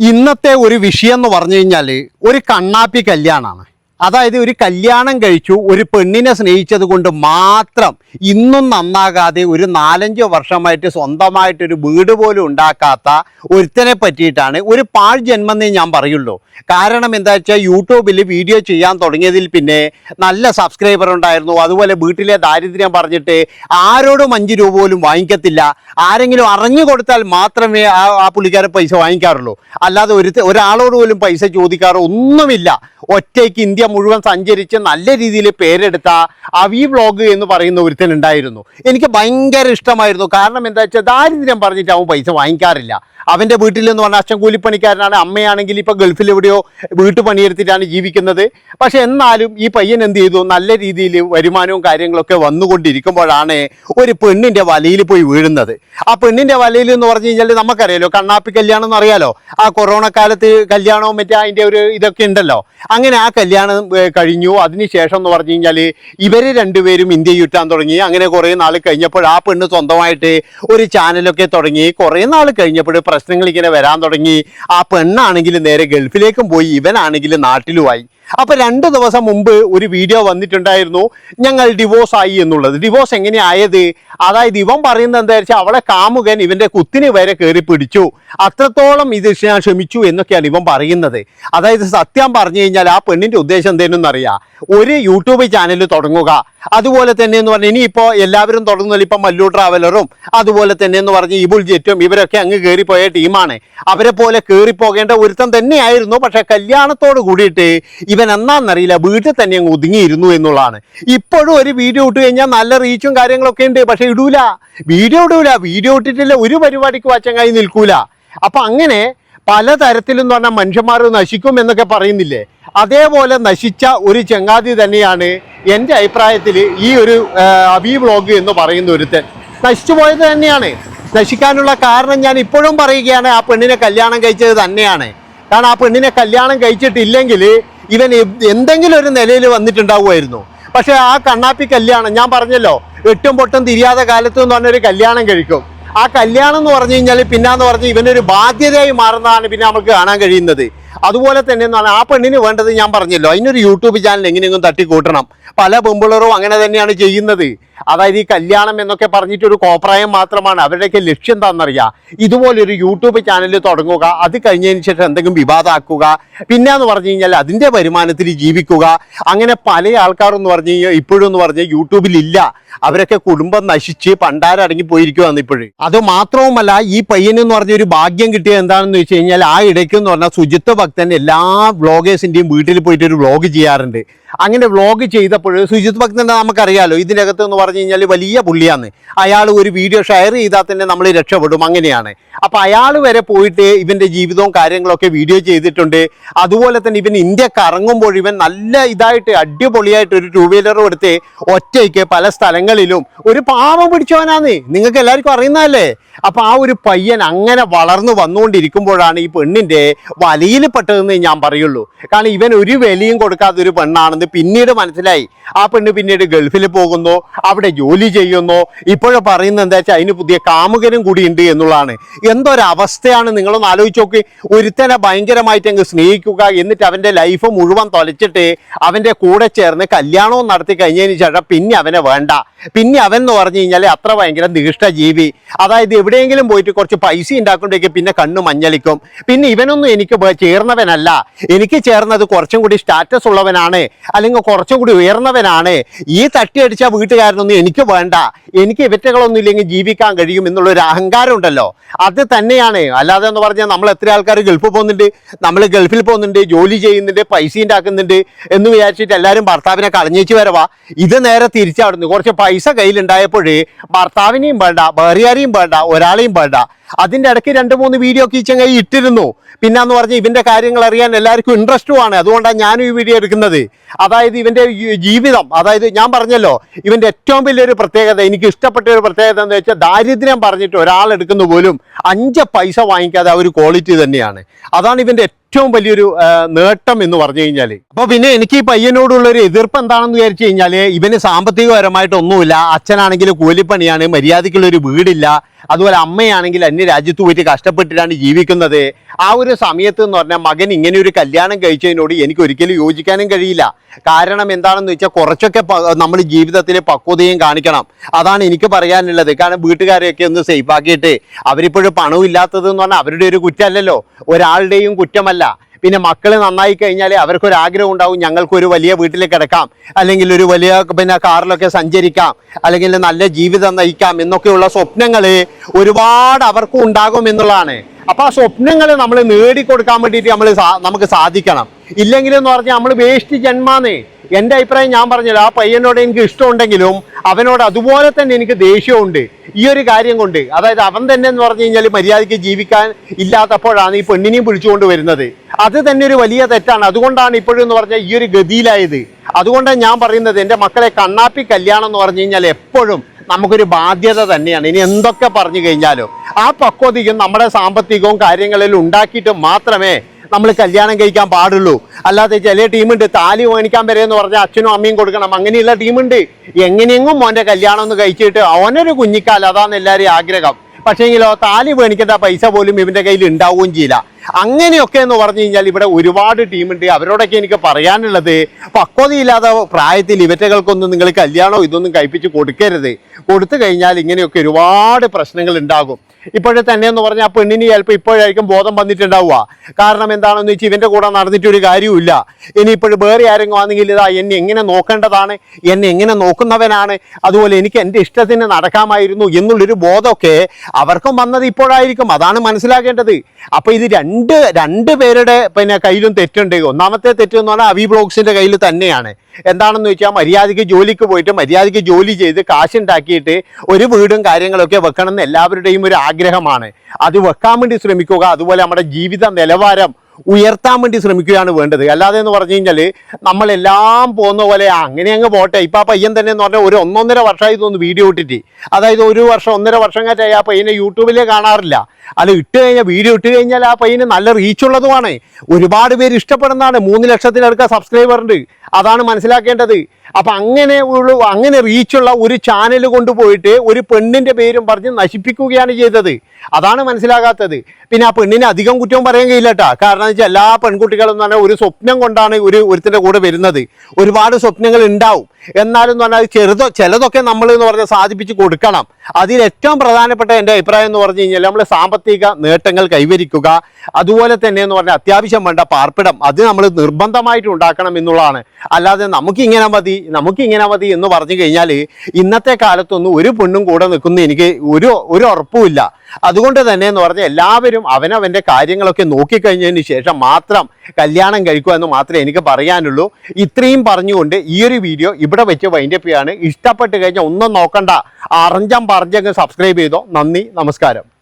ഇന്നത്തെ ഒരു വിഷയം എന്ന് പറഞ്ഞു കഴിഞ്ഞാൽ ഒരു കണ്ണാപ്പി കല്യാണമാണ് അതായത് ഒരു കല്യാണം കഴിച്ചു ഒരു പെണ്ണിനെ സ്നേഹിച്ചത് കൊണ്ട് മാത്രം ഇന്നും നന്നാകാതെ ഒരു നാലഞ്ചോ വർഷമായിട്ട് സ്വന്തമായിട്ടൊരു വീട് പോലും ഉണ്ടാക്കാത്ത ഒരുത്തനെ പറ്റിയിട്ടാണ് ഒരു പാൾ ജന്മെന്നേ ഞാൻ പറയുള്ളൂ. കാരണം എന്താ വെച്ചാൽ യൂട്യൂബിൽ വീഡിയോ ചെയ്യാൻ തുടങ്ങിയതിൽ പിന്നെ നല്ല സബ്സ്ക്രൈബർ ഉണ്ടായിരുന്നു. അതുപോലെ വീട്ടിലെ ദാരിദ്ര്യം പറഞ്ഞിട്ട് ആരോടും അഞ്ച് രൂപ പോലും വാങ്ങിക്കത്തില്ല. ആരെങ്കിലും അറിഞ്ഞു കൊടുത്താൽ മാത്രമേ ആ ആ പുള്ളിക്കാരൻ പൈസ വാങ്ങിക്കാറുള്ളൂ. അല്ലാതെ ഒരു ഒരാളോട് പോലും പൈസ ചോദിക്കാറോ ഒന്നുമില്ല ഒറ്റയ്ക്ക് ഇന്ത്യ മുഴുവൻ സഞ്ചരിച്ച് നല്ല രീതിയിൽ പേരെടുത്ത അവി വ്ളോഗ് എന്ന് പറയുന്ന ഒരുത്തൻ ഉണ്ടായിരുന്നു. എനിക്ക് ഭയങ്കര ഇഷ്ടമായിരുന്നു. കാരണം എന്താ വെച്ചാൽ ദാരിദ്ര്യം പറഞ്ഞിട്ട് അവൻ പൈസ വാങ്ങിക്കാറില്ല. അവന്റെ വീട്ടിൽ എന്ന് പറഞ്ഞാൽ അച്ഛൻ കൂലിപ്പണിക്കാരനാണ്. അമ്മയാണെങ്കിൽ ഇപ്പോൾ ഗൾഫിൽ എവിടെയോ വീട്ടു പണിയെടുത്തിട്ടാണ് ജീവിക്കുന്നത്. പക്ഷെ എന്നാലും ഈ പയ്യൻ എന്ത് ചെയ്തു? നല്ല രീതിയിൽ വരുമാനവും കാര്യങ്ങളൊക്കെ വന്നുകൊണ്ടിരിക്കുമ്പോഴാണ് ഒരു പെണ്ണിന്റെ വലയിൽ പോയി വീഴുന്നത്. ആ പെണ്ണിന്റെ വലയിൽ എന്ന് പറഞ്ഞു കഴിഞ്ഞാൽ നമുക്കറിയാലോ കണ്ണാപ്പി കല്യാണം എന്ന് അറിയാലോ? ആ കൊറോണ കാലത്ത് കല്യാണവും മറ്റേ അതിന്റെ ഒരു ഇതൊക്കെ ഉണ്ടല്ലോ. അങ്ങനെ ആ കല്യാണം കഴിഞ്ഞു. അതിനുശേഷം എന്ന് പറഞ്ഞു കഴിഞ്ഞാൽ ഇവർ രണ്ടുപേരും ഇന്ത്യ ചുറ്റാൻ തുടങ്ങി. അങ്ങനെ കുറേ നാൾ കഴിഞ്ഞപ്പോൾ ആ പെണ്ണ് സ്വന്തമായിട്ട് ഒരു ചാനലൊക്കെ തുടങ്ങി. കുറേ നാൾ കഴിഞ്ഞപ്പോൾ പ്രശ്നങ്ങൾ ഇങ്ങനെ വരാൻ തുടങ്ങി. ആ പെണ്ണാണെങ്കിൽ നേരെ ഗൾഫിലേക്കും പോയി. ഇവനാണെങ്കിൽ നാട്ടിലുമായി. അപ്പൊ രണ്ട് ദിവസം മുമ്പ് ഒരു വീഡിയോ വന്നിട്ടുണ്ടായിരുന്നു. ഞങ്ങൾ ഡിവോഴ്സ് ആയി എന്നുള്ളത്. ഡിവോഴ്സ് എങ്ങനെയായത് അതായത് ഇവൻ പറയുന്നത് എന്താ വെച്ചാൽ അവളെ കാമുകൻ ഇവന്റെ കുത്തിന് വരെ കയറി പിടിച്ചു. അത്രത്തോളം ഇത് ഞാൻ ക്ഷമിച്ചു എന്നൊക്കെയാണ് ഇവൻ പറയുന്നത്. അതായത് സത്യം പറഞ്ഞു കഴിഞ്ഞാൽ ആ പെണ്ണിന്റെ ഉദ്ദേശം എന്തേലും അറിയാം. ഒരു യൂട്യൂബ് ചാനൽ തുടങ്ങുക. അതുപോലെ തന്നെ എന്ന് പറഞ്ഞാൽ ഇനിയിപ്പോൾ എല്ലാവരും തുടങ്ങുന്നില്ല ഇപ്പം മല്ലു ട്രാവലറും അതുപോലെ തന്നെ എന്ന് പറഞ്ഞ് ഇബുൾ ജെറ്റും ഇവരൊക്കെ അങ്ങ് കയറിപ്പോയ ടീമാണ്. അവരെ പോലെ കയറിപ്പോകേണ്ട ഒരുത്തം തന്നെയായിരുന്നു. പക്ഷെ കല്യാണത്തോട് കൂടിയിട്ട് ഇവൻ എന്നാന്നറിയില്ല വീട്ടിൽ തന്നെ അങ്ങ് ഒതുങ്ങിയിരുന്നു എന്നുള്ളതാണ്. ഇപ്പോഴും ഒരു വീഡിയോ ഇട്ട് കഴിഞ്ഞാൽ നല്ല റീച്ചും കാര്യങ്ങളൊക്കെ ഉണ്ട് പക്ഷെ ഇടൂല. വീഡിയോ ഇടൂല. വീഡിയോ ഇട്ടിട്ടില്ല. ഒരു പരിപാടിക്ക് വച്ചങ്ങായി നിൽക്കൂല. അപ്പൊ അങ്ങനെ പലതരത്തിലും പറഞ്ഞാൽ മനുഷ്യന്മാർ നശിക്കും എന്നൊക്കെ പറയുന്നില്ലേ? അതേപോലെ നശിച്ച ഒരു ചങ്ങാതി തന്നെയാണ് എന്റെ അഭിപ്രായത്തിൽ ഈ ഒരു അബി വ്ളോഗ് എന്ന് പറയുന്ന ഒരുത്തൻ. നശിച്ചു പോയത് തന്നെയാണ്. നശിക്കാനുള്ള കാരണം ഞാൻ ഇപ്പോഴും പറയുകയാണ് ആ പെണ്ണിനെ കല്യാണം കഴിച്ചത് തന്നെയാണ്. കാരണം ആ പെണ്ണിനെ കല്യാണം കഴിച്ചിട്ടില്ലെങ്കിൽ ഇവൻ എന്തെങ്കിലും ഒരു നിലയിൽ വന്നിട്ടുണ്ടാവുമായിരുന്നു. പക്ഷേ ആ കണ്ണാപ്പി കല്യാണം ഞാൻ പറഞ്ഞല്ലോ എട്ടും പൊട്ടും തിരിയാതെ കാലത്ത് എന്ന് പറഞ്ഞൊരു കല്യാണം കഴിക്കും. ആ കല്യാണം എന്ന് പറഞ്ഞു കഴിഞ്ഞാൽ പിന്നാന്ന് പറഞ്ഞ് ഇവനൊരു ബാധ്യതയായി മാറുന്നതാണ് പിന്നെ നമുക്ക് കാണാൻ കഴിയുന്നത്. അതുപോലെ തന്നെ എന്നാണ് ആ പെണ്ണിന് വേണ്ടത് ഞാൻ പറഞ്ഞല്ലോ. അതിനൊരു യൂട്യൂബ് ചാനൽ എങ്ങനെയെങ്കിലും തട്ടിക്കൂട്ടണം. പല പെമ്പിളറും അങ്ങനെ തന്നെയാണ് ചെയ്യുന്നത്. അതായത് ഈ കല്യാണം എന്നൊക്കെ പറഞ്ഞിട്ട് ഒരു കോപ്രായം മാത്രമാണ്. അവരുടെയൊക്കെ ലക്ഷ്യം എന്താണെന്നറിയാം? ഇതുപോലൊരു യൂട്യൂബ് ചാനൽ തുടങ്ങുക അത് കഴിഞ്ഞതിന് ശേഷം എന്തെങ്കിലും വിവാദമാക്കുക പിന്നെ എന്ന് പറഞ്ഞു കഴിഞ്ഞാൽ അതിന്റെ വരുമാനത്തിൽ ജീവിക്കുക. അങ്ങനെ പല ആൾക്കാരും എന്ന് പറഞ്ഞു കഴിഞ്ഞാൽ ഇപ്പോഴും എന്ന് പറഞ്ഞാൽ യൂട്യൂബിലില്ല അവരൊക്കെ കുടുംബം നശിച്ച് പണ്ടാരടങ്ങി പോയിരിക്കുവാന്ന് ഇപ്പോഴും. അത് മാത്രവുമല്ല ഈ പയ്യനെന്ന് പറഞ്ഞ ഒരു ഭാഗ്യം കിട്ടിയത് എന്താണെന്ന് വെച്ച് കഴിഞ്ഞാൽ ആ ഇടയ്ക്ക് എന്ന് പറഞ്ഞാൽ ശുചിത്വ ഭക്തൻ എല്ലാ വ്ളോഗേഴ്സിന്റെയും വീട്ടിൽ പോയിട്ട് ഒരു വ്ളോഗ് ചെയ്യാറുണ്ട്. അങ്ങനെ വ്ളോഗ് ചെയ്തപ്പോൾ സുജിത് ഭക്തന്റെ നമുക്കറിയാലോ ഇതിനകത്ത് എന്ന് പറഞ്ഞു കഴിഞ്ഞാൽ വലിയ പുള്ളിയാണ്. അയാൾ ഒരു വീഡിയോ ഷെയർ ചെയ്താൽ തന്നെ നമ്മൾ രക്ഷപ്പെടും അങ്ങനെയാണ്. അപ്പോൾ അയാൾ വരെ പോയിട്ട് ഇവന്റെ ജീവിതവും കാര്യങ്ങളൊക്കെ വീഡിയോ ചെയ്തിട്ടുണ്ട്. അതുപോലെ തന്നെ ഇവൻ ഇന്ത്യ കറങ്ങുമ്പോൾ ഇവൻ നല്ല ഇതായിട്ട് അടിപൊളിയായിട്ട് ഒരു ടൂ വീലറും എടുത്ത് ഒറ്റയ്ക്ക് പല സ്ഥലങ്ങളിലും ഒരു പാവം പിടിച്ചവനാന്ന് നിങ്ങൾക്ക് എല്ലാവർക്കും അറിയുന്നതല്ലേ? അപ്പോൾ ആ ഒരു പയ്യൻ അങ്ങനെ വളർന്നു വന്നുകൊണ്ടിരിക്കുമ്പോഴാണ് ഈ പെണ്ണിന്റെ വലയിൽ പെട്ടതെന്ന് ഞാൻ പറയുള്ളൂ. കാരണം ഇവൻ ഒരു വിലയും കൊടുക്കാത്ത ഒരു പെണ്ണാണെന്ന് പിന്നീട് മനസ്സിലായി. ആ പെണ്ണ് പിന്നീട് ഗൾഫിൽ പോകുന്നു അവിടെ ജോലി ചെയ്യുന്നു. ഇപ്പോഴും പറയുന്നത് എന്താ വെച്ചാൽ അതിന് പുതിയ കാമുകനും കൂടി ഉണ്ട് എന്നുള്ളതാണ്. എന്തൊരവസ്ഥയാണ് നിങ്ങളൊന്ന് ആലോചിച്ച് നോക്കി. ഒരുത്തനെ ഭയങ്കരമായിട്ട് അങ്ങ് സ്നേഹിക്കുക എന്നിട്ട് അവന്റെ ലൈഫ് മുഴുവൻ തൊലച്ചിട്ട് അവന്റെ കൂടെ ചേർന്ന് കല്യാണവും നടത്തി കഴിഞ്ഞതിന് ശേഷം പിന്നെ അവനെ വേണ്ട. പിന്നെ അവൻ എന്ന് പറഞ്ഞു കഴിഞ്ഞാൽ അത്ര ഭയങ്കര നിഷ്ഠ ജീവി. അതായത് എവിടെയെങ്കിലും പോയിട്ട് കുറച്ച് പൈസ ഉണ്ടാക്കുമ്പോഴേക്ക് പിന്നെ കണ്ണു മഞ്ഞളിക്കും. പിന്നെ ഇവനൊന്നും എനിക്ക് ചേർന്നവനല്ല എനിക്ക് ചേർന്നത് കുറച്ചും കൂടി സ്റ്റാറ്റസ് ഉള്ളവനാണ്. അല്ലെങ്കിൽ കുറച്ചും കൂടി ഉയർന്നവനാണ്. ഈ തട്ടിയടിച്ച വീട്ടുകാരനൊന്നും എനിക്ക് വേണ്ട. എനിക്ക് ഇവറ്റകളൊന്നും ഇല്ലെങ്കിൽ ജീവിക്കാൻ കഴിയും എന്നുള്ളൊരു അഹങ്കാരം ഉണ്ടല്ലോ. അത് തന്നെയാണ്. അല്ലാതെ എന്ന് പറഞ്ഞാൽ നമ്മൾ എത്ര ആൾക്കാർ ഗൾഫിൽ പോകുന്നുണ്ട്? നമ്മൾ ഗൾഫിൽ പോകുന്നുണ്ട് ജോലി ചെയ്യുന്നുണ്ട് പൈസ ഉണ്ടാക്കുന്നുണ്ട് എന്ന് വിചാരിച്ചിട്ട് എല്ലാവരും ഭർത്താവിനെ കളഞ്ഞേച്ച് വരവാ. ഇത് നേരെ തിരിച്ചവിടുന്നു കുറച്ച് പൈസ കയ്യിലുണ്ടായപ്പോഴേ ഭർത്താവിനെയും വേണ്ട വേറെയാരെയും വേണ്ട ഒരാളെയും വേണ്ട. അതിന്റെ ഇടയ്ക്ക് രണ്ട് മൂന്ന് വീഡിയോ ഒക്കെ ചങ്ങായി ഇട്ടിരുന്നു. പിന്നെന്ന് പറഞ്ഞ് ഇവന്റെ കാര്യങ്ങൾ അറിയാൻ എല്ലാവർക്കും ഇൻട്രസ്റ്റും ആണ്. അതുകൊണ്ടാണ് ഞാനും ഈ വീഡിയോ എടുക്കുന്നത്. അതായത് ഇവന്റെ ജീവിതം അതായത് ഞാൻ പറഞ്ഞല്ലോ ഇവന്റെ ഏറ്റവും വലിയൊരു പ്രത്യേകത എനിക്ക് ഇഷ്ടപ്പെട്ട ഒരു പ്രത്യേകത എന്ന് വെച്ചാൽ ദാരിദ്ര്യം പറഞ്ഞിട്ട് ഒരാൾ എടുക്കുന്ന പോലും അഞ്ച് പൈസ വാങ്ങിക്കാതെ ആ ഒരു ക്വാളിറ്റി തന്നെയാണ്. അതാണ് ഇവന്റെ ഏറ്റവും വലിയൊരു നേട്ടം എന്ന് പറഞ്ഞു കഴിഞ്ഞാൽ അപ്പൊ പിന്നെ എനിക്ക് ഈ പയ്യനോടുള്ള ഒരു എതിർപ്പ് എന്താണെന്ന് വിചാരിച്ചു കഴിഞ്ഞാൽ ഇവന് സാമ്പത്തികപരമായിട്ടൊന്നുമില്ല. അച്ഛനാണെങ്കിൽ കൂലിപ്പണിയാണ് മര്യാദയ്ക്കുള്ള ഒരു വീടില്ല. അതുപോലെ അമ്മയാണെങ്കിൽ അന്യ രാജ്യത്ത് പോയിട്ട് കഷ്ടപ്പെട്ടിട്ടാണ് ജീവിക്കുന്നത്. ആ ഒരു സമയത്ത് എന്ന് പറഞ്ഞാൽ മകൻ ഇങ്ങനെ ഒരു കല്യാണം കഴിച്ചതിനോട് എനിക്ക് ഒരിക്കലും യോജിക്കാനും കഴിയില്ല. കാരണം എന്താണെന്ന് വെച്ചാൽ കുറച്ചൊക്കെ നമ്മൾ ജീവിതത്തിൽ പക്വതയും കാണിക്കണം. അതാണ് എനിക്ക് പറയാനുള്ളത്. കാരണം വീട്ടുകാരെയൊക്കെ ഒന്ന് സേഫ് ആക്കിയിട്ട് അവരിപ്പോഴും പണവും ഇല്ലാത്തത് എന്ന് പറഞ്ഞാൽ അവരുടെ ഒരു കുറ്റമല്ലല്ലോ. ഒരാളുടെയും കുറ്റമല്ല. പിന്നെ മക്കൾ നന്നായി കഴിഞ്ഞാൽ അവർക്കൊരു ആഗ്രഹം ഉണ്ടാവും ഞങ്ങൾക്കൊരു വലിയ വീട്ടിൽ കിടക്കാം അല്ലെങ്കിൽ ഒരു വലിയ പിന്നെ കാറിലൊക്കെ സഞ്ചരിക്കാം അല്ലെങ്കിൽ നല്ല ജീവിതം നയിക്കാം എന്നൊക്കെയുള്ള സ്വപ്നങ്ങൾ ഒരുപാട് അവർക്കും ഉണ്ടാകും എന്നുള്ളതാണ്. അപ്പം ആ സ്വപ്നങ്ങൾ നമ്മൾ നേടിക്കൊടുക്കാൻ വേണ്ടിയിട്ട് നമ്മൾ നമുക്ക് സാധിക്കണം. ഇല്ലെങ്കിലെന്ന് പറഞ്ഞാൽ നമ്മൾ വേസ്റ്റ് ജന്മാന്നേ. എന്റെ അഭിപ്രായം ഞാൻ പറഞ്ഞല്ലോ. ആ പയ്യനോട് എനിക്ക് ഇഷ്ടമുണ്ടെങ്കിലും അവനോട് അതുപോലെ തന്നെ എനിക്ക് ദേഷ്യമുണ്ട് ഈ ഒരു കാര്യം കൊണ്ട്. അതായത് അവൻ തന്നെ എന്ന് പറഞ്ഞു കഴിഞ്ഞാൽ മര്യാദയ്ക്ക് ജീവിക്കാൻ ഇല്ലാത്തപ്പോഴാണ് ഈ പെണ്ണിനെയും പിടിച്ചുകൊണ്ട് വരുന്നത്. അത് തന്നെ ഒരു വലിയ തെറ്റാണ്. അതുകൊണ്ടാണ് ഇപ്പോഴും എന്ന് പറഞ്ഞാൽ ഈ ഒരു ഗതിയിലായത്. അതുകൊണ്ടാണ് ഞാൻ പറയുന്നത്. എന്റെ മക്കളെ കണ്ണാപ്പി കല്യാണം എന്ന് പറഞ്ഞു കഴിഞ്ഞാൽ എപ്പോഴും നമുക്കൊരു ബാധ്യത തന്നെയാണ്. ഇനി എന്തൊക്കെ പറഞ്ഞു കഴിഞ്ഞാലും ആ പക്വതയും നമ്മുടെ സാമ്പത്തികവും കാര്യങ്ങളിൽ ഉണ്ടാക്കിയിട്ട് മാത്രമേ നമ്മൾ കല്യാണം കഴിക്കാൻ പാടുള്ളൂ. അല്ലാതെ ചില ടീമുണ്ട് താലി മേടിക്കാൻ വരെ എന്ന് പറഞ്ഞാൽ അച്ഛനും അമ്മയും കൊടുക്കണം. അങ്ങനെയുള്ള ടീമുണ്ട്. എങ്ങനെയെങ്കിലും മോന്റെ കല്യാണം ഒന്ന് കഴിച്ചിട്ട് അവനൊരു കുഞ്ഞിക്കാൽ അതാണ് എല്ലാവരെയും ആഗ്രഹം. പക്ഷേങ്കിലോ താലി മേടിക്കേണ്ട പൈസ പോലും ഇവന്റെ കയ്യിൽ ഉണ്ടാവുകയും ചെയ്യില്ല. അങ്ങനെയൊക്കെ എന്ന് പറഞ്ഞു കഴിഞ്ഞാൽ ഇവിടെ ഒരുപാട് ടീമുണ്ട്. അവരോടൊക്കെ എനിക്ക് പറയാനുള്ളത് പക്വതയില്ലാത്ത പ്രായത്തിൽ ഇവറ്റകൾക്കൊന്നും നിങ്ങൾ കല്യാണോ ഇതൊന്നും കഴിപ്പിച്ച് കൊടുക്കരുത്. കൊടുത്തു കഴിഞ്ഞാൽ ഇങ്ങനെയൊക്കെ ഒരുപാട് പ്രശ്നങ്ങൾ ഉണ്ടാകും. ഇപ്പോഴെ തന്നെ എന്ന് പറഞ്ഞാൽ ആ പെണ്ണിന് ചിലപ്പോൾ ഇപ്പോഴായിരിക്കും ബോധം വന്നിട്ടുണ്ടാവുക. കാരണം എന്താണെന്ന് വെച്ചാൽ ഇവന്റെ കൂടെ നടന്നിട്ടൊരു കാര്യവുമില്ല. ഇനിയിപ്പോഴും വേറെ ആരെങ്കിലും ആണെങ്കിൽ ഇതാ എന്നെ എങ്ങനെ നോക്കേണ്ടതാണ്? എന്നെ എങ്ങനെ നോക്കുന്നവനാണ്? അതുപോലെ എനിക്ക് എന്റെ ഇഷ്ടത്തിന് നടക്കാമായിരുന്നു എന്നുള്ളൊരു ബോധമൊക്കെ അവർക്കും വന്നത് ഇപ്പോഴായിരിക്കും. അതാണ് മനസ്സിലാക്കേണ്ടത്. അപ്പോൾ ഇത് രണ്ട് രണ്ട് പേരുടെ പിന്നെ കയ്യിലും തെറ്റുണ്ട്. ഒന്നാമത്തെ തെറ്റ് എന്ന് പറഞ്ഞാൽ അവി ബ്ലോഗ്സിന്റെ കയ്യിൽ തന്നെയാണ്. എന്താണെന്ന് വെച്ചാൽ മര്യാദയ്ക്ക് ജോലിക്ക് പോയിട്ട് മര്യാദയ്ക്ക് ജോലി ചെയ്ത് കാശുണ്ടാക്കിയിട്ട് ഒരു വീടും കാര്യങ്ങളൊക്കെ വെക്കണം എന്ന് എല്ലാവരുടെയും ഒരു ആഗ്രഹമാണ്. അത് വെക്കാൻ വേണ്ടി ശ്രമിക്കുക അതുപോലെ നമ്മുടെ ജീവിത നിലവാരം ഉയർത്താൻ വേണ്ടി ശ്രമിക്കുകയാണ് വേണ്ടത്. അല്ലാതെ എന്ന് പറഞ്ഞു കഴിഞ്ഞാൽ നമ്മളെല്ലാം പോകുന്ന പോലെ "ആ, അങ്ങനെ അങ്ങ് പോട്ടെ. ഇപ്പം ആ പയ്യൻ തന്നെ എന്ന് പറഞ്ഞാൽ ഒരു ഒന്നൊന്നര വർഷമായി തോന്നുന്നു വീഡിയോ ഇട്ടിട്ട്. അതായത് ഒരു വർഷം ഒന്നര വർഷം കാറ്റായി ആ പയ്യനെ യൂട്യൂബിലേ കാണാറില്ല. അത് ഇട്ട് കഴിഞ്ഞാൽ വീഡിയോ ഇട്ട് കഴിഞ്ഞാൽ ആ പയ്യന് നല്ല റീച്ച് ഉള്ളതുമാണ്. ഒരുപാട് പേര് ഇഷ്ടപ്പെടുന്നതാണ്. മൂന്ന് ലക്ഷത്തിലടുക്ക സബ്സ്ക്രൈബർ ഉണ്ട്. അതാണ് മനസ്സിലാക്കേണ്ടത്. അപ്പൊ അങ്ങനെ ഉള്ള അങ്ങനെ റീച്ചുള്ള ഒരു ചാനൽ കൊണ്ടുപോയിട്ട് ഒരു പെണ്ണിന്റെ പേരും പറഞ്ഞ് നശിപ്പിക്കുകയാണ് ചെയ്തത്. അതാണ് മനസ്സിലാകാത്തത്. പിന്നെ ആ പെണ്ണിനെ അധികം കുറ്റവും പറയാൻ കഴിയില്ല കേട്ടോ കാരണം വെച്ചാൽ എല്ലാ പെൺകുട്ടികളും എന്ന് പറഞ്ഞാൽ ഒരു സ്വപ്നം കൊണ്ടാണ് ഒരു ഒരുത്തിന്റെ കൂടെ വരുന്നത്. ഒരുപാട് സ്വപ്നങ്ങൾ ഉണ്ടാവും. എന്നാലും പറഞ്ഞാൽ ചെറുതോ ചിലതൊക്കെ നമ്മൾ എന്ന് പറഞ്ഞാൽ സാധിപ്പിച്ച് കൊടുക്കണം. അതിൽ ഏറ്റവും പ്രധാനപ്പെട്ട എന്റെ അഭിപ്രായം എന്ന് പറഞ്ഞു കഴിഞ്ഞാൽ നമ്മൾ സാമ്പത്തിക നേട്ടങ്ങൾ കൈവരിക്കുക അതുപോലെ തന്നെ എന്ന് പറഞ്ഞാൽ അത്യാവശ്യം വേണ്ട പാർപ്പിടം അത് നമ്മൾ നിർബന്ധമായിട്ട് ഉണ്ടാക്കണം എന്നുള്ളതാണ്. അല്ലാതെ നമുക്കിങ്ങനെ മതി നമുക്കിങ്ങനെ മതി എന്ന് പറഞ്ഞു കഴിഞ്ഞാൽ ഇന്നത്തെ കാലത്തൊന്നും ഒരു പെണ്ണും കൂടെ നിൽക്കുന്ന എനിക്ക് ഒരു ഒരു ഉറപ്പുമില്ല അതുകൊണ്ട് തന്നെ എന്ന് പറഞ്ഞാൽ എല്ലാവരും അവനവന്റെ കാര്യങ്ങളൊക്കെ നോക്കിക്കഴിഞ്ഞതിന് ശേഷം മാത്രം കല്യാണം കഴിക്കുക എന്ന് മാത്രമേ എനിക്ക് പറയാനുള്ളൂ. ഇത്രയും പറഞ്ഞുകൊണ്ട് ഈ ഒരു വീഡിയോ ഇവിടെ വെച്ച് വൈൻഡപ്പ് ചെയ്യാണ്. ഇഷ്ടപ്പെട്ട് കഴിഞ്ഞാൽ ഒന്നും നോക്കണ്ട. അറിഞ്ചം പറഞ്ഞങ്ങ് സബ്സ്ക്രൈബ് ചെയ്തോ. നന്ദി നമസ്കാരം.